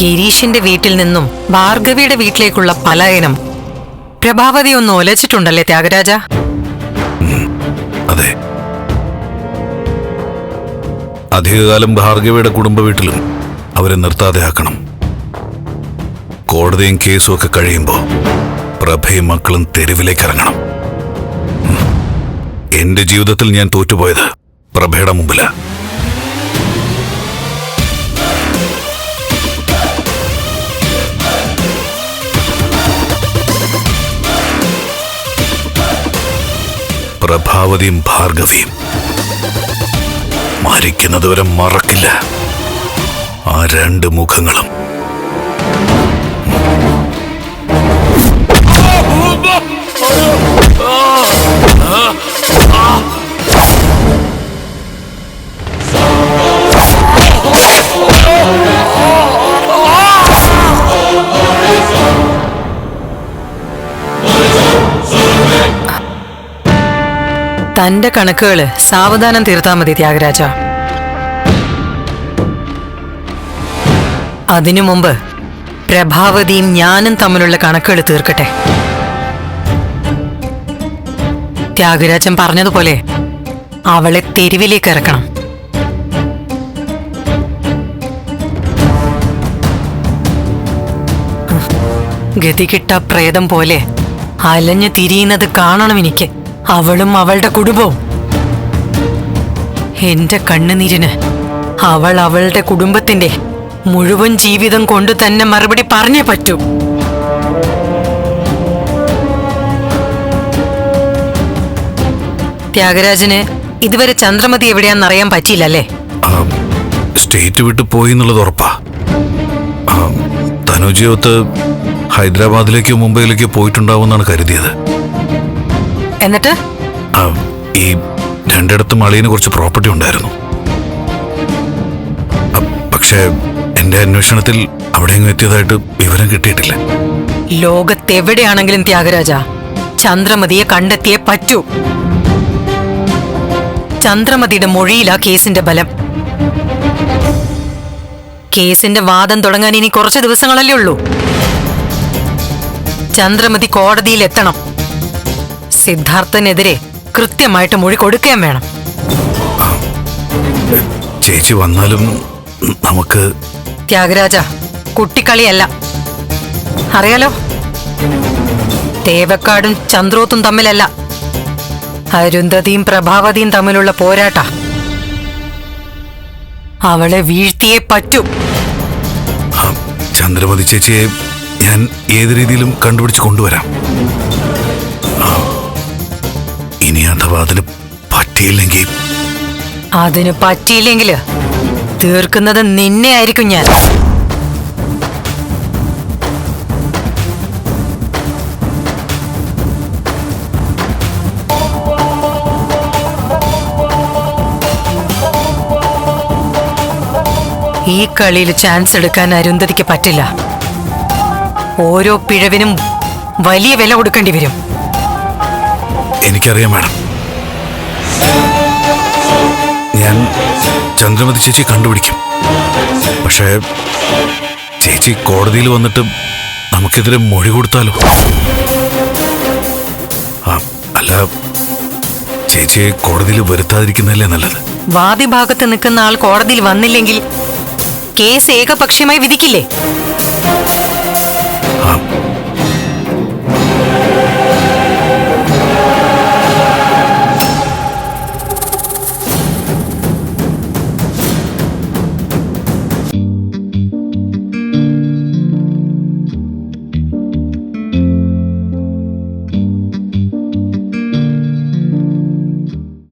ഗിരീഷിന്റെ വീട്ടിൽ നിന്നും ഭാർഗവിയുടെ വീട്ടിലേക്കുള്ള പലായനം. പ്രഭാവതി ഒന്ന് ഒലച്ചിട്ടുണ്ടല്ലേ ത്യാഗരാജ? അതെ. അധികകാലം ഭാർഗവിയുടെ കുടുംബ വീട്ടിലും അവരെ നിർത്താതെ ആക്കണം. കോടതിയും കേസും ഒക്കെ കഴിയുമ്പോൾ പ്രഭയും മക്കളും തെരുവിലേക്ക് ഇറങ്ങണം. എന്റെ ജീവിതത്തിൽ ഞാൻ തോറ്റുപോയത് പ്രഭയുടെ മുമ്പിൽ. പ്രഭാവതിയും ഭാർഗവിയും. മരിക്കുന്നതുവരെ മറക്കില്ല. ആ രണ്ട് മുഖങ്ങളും. തന്റെ കണക്കുകൾ സാവധാനം തീർത്താൽ മതി ത്യാഗരാജ. അതിനു മുമ്പ് പ്രഭാവതിയും ഞാനും തമ്മിലുള്ള കണക്കുകൾ തീർക്കട്ടെ. ത്യാഗരാജൻ പറഞ്ഞതുപോലെ അവളെ തെരുവിലേക്ക് ഇറക്കണം. ഗതികിട്ട പ്രേതം പോലെ അലഞ്ഞു തിരിയുന്നത് കാണണം എനിക്ക്. അവളും അവളുടെ കുടുംബവും. എന്റെ കണ്ണുനീരിന് അവൾ അവളുടെ കുടുംബത്തിന്റെ മുഴുവൻ ജീവിതം കൊണ്ട് തന്നെ മറുപടി പറഞ്ഞേ പറ്റൂ. ത്യാഗരാജന് ഇതുവരെ ചന്ദ്രമതി എവിടെയാണെന്നറിയാൻ പറ്റിയില്ലല്ലേ? ആ, സ്റ്റേറ്റ് വിട്ടു പോയി എന്നുള്ളത് ഉറപ്പാ. ആ, ഹൈദരാബാദിലേക്കോ മുംബൈയിലേക്കോ പോയിട്ടുണ്ടാവുമെന്നാണ് കരുതിയത്. എന്നിട്ട്? ആ, ഈ രണ്ടിടത്തും അളിയന് കുറച്ച് പ്രോപ്പർട്ടി ഉണ്ടായിരുന്നു. അ, പക്ഷേ എന്റെ അന്വേഷണത്തിൽ അവിടെയെങ്ങും എത്തിയതായിട്ട് വിവരം കിട്ടിയിട്ടില്ല. ലോകത്തെവിടെയാണെങ്കിലും ത്യാഗരാജ ചന്ദ്രമതിയെ കണ്ടെത്തിയേ പറ്റൂ. ചന്ദ്രമതിയുടെ മൊഴിയിലാ കേസിന്റെ ബലം. കേസിന്റെ വാദം തുടങ്ങാൻ ഇനി കുറച്ച് ദിവസങ്ങളല്ലേ ഉള്ളൂ. ചന്ദ്രമതി കോടതിയിൽ എത്തണം സിദ്ധാർത്ഥനെതിരെ കൃത്യമായിട്ട് മൊഴി കൊടുക്കുകയും വേണം. ചേച്ചി വന്നാലും നമുക്ക് ത്യാഗരാജ കുട്ടിക്കളിയല്ല. അറിയാലോ? തേവക്കാടും ചന്ദ്രോത്തും തമ്മിലല്ല. അരുന്ധതിയും പ്രഭാവതിയും തമ്മിലുള്ള പോരാട്ട. അവളെ വീഴ്ത്തിയെ പറ്റൂ. ചന്ദ്രമതി ചേച്ചിയെ ഞാൻ ഏത് രീതിയിലും കണ്ടുപിടിച്ച് കൊണ്ടുവരാം. ഇനി അഥവാ അതിന് പറ്റിയില്ലെങ്കിൽ? അതിന് പറ്റിയില്ലെങ്കിൽ തീർക്കുന്നത് നിന്നെ ആയിരിക്കും ഞാൻ. ഈ കളിയിൽ ചാൻസ് എടുക്കാൻ അരുന്ധതിക്ക് പറ്റില്ല. ഓരോ പിഴവിനും വലിയ വില കൊടുക്കേണ്ടി വരും. എനിക്കറിയാം മാഡം. ഞാൻ ചന്ദ്രമതി ചേച്ചി കണ്ടുപിടിക്കും. പക്ഷേ ചേച്ചി കോടതിയിൽ വന്നിട്ട് നമുക്കെതിരെ മൊഴി കൊടുത്താലോ? ആ, അല്ല ചേച്ചിയെ കോടതിയിൽ വരുത്താതിരിക്കുന്നതല്ലേ നല്ലത്? വാദിഭാഗത്ത് നിൽക്കുന്ന ആൾ കോടതിയിൽ വന്നില്ലെങ്കിൽ കേസ് ഏകപക്ഷീയമായി വിധിക്കില്ലേ?